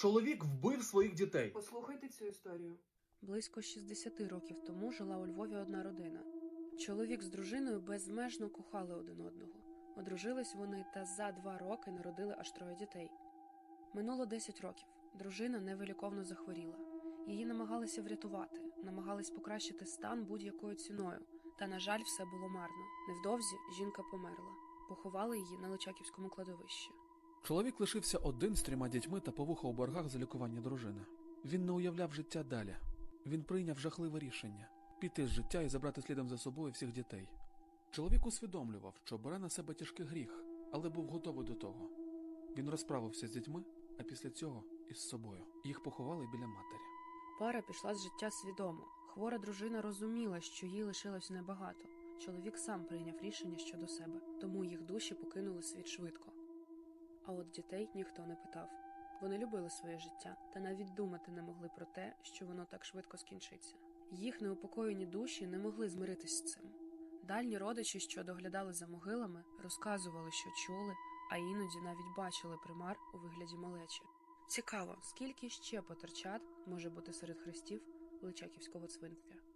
Чоловік вбив своїх дітей. Послухайте цю історію. Близько 60 років тому жила у Львові одна родина. Чоловік з дружиною безмежно кохали один одного. Одружились вони та за два роки народили аж троє дітей. Минуло 10 років. Дружина невиліковно захворіла. Її намагалися врятувати, намагались покращити стан будь-якою ціною. Та, на жаль, все було марно. Невдовзі жінка померла. Поховали її на Личаківському кладовищі. Чоловік лишився один з трьома дітьми та повуха у боргах за лікування дружини. Він не уявляв життя далі. Він прийняв жахливе рішення піти з життя і забрати слідом за собою всіх дітей. Чоловік усвідомлював, що бере на себе тяжкий гріх, але був готовий до того. Він розправився з дітьми, а після цього із собою. Їх поховали біля матері. Пара пішла з життя свідомо. Хвора дружина розуміла, що їй лишилось небагато. Чоловік сам прийняв рішення щодо себе, тому їх душі покинули світ швидко. А от дітей ніхто не питав. Вони любили своє життя та навіть думати не могли про те, що воно так швидко скінчиться. Їх неупокоєні душі не могли змиритись з цим. Дальні родичі, що доглядали за могилами, розказували, що чули, а іноді навіть бачили примар у вигляді малечі. Цікаво, скільки ще потерчат може бути серед хрестів Личаківського цвинтаря.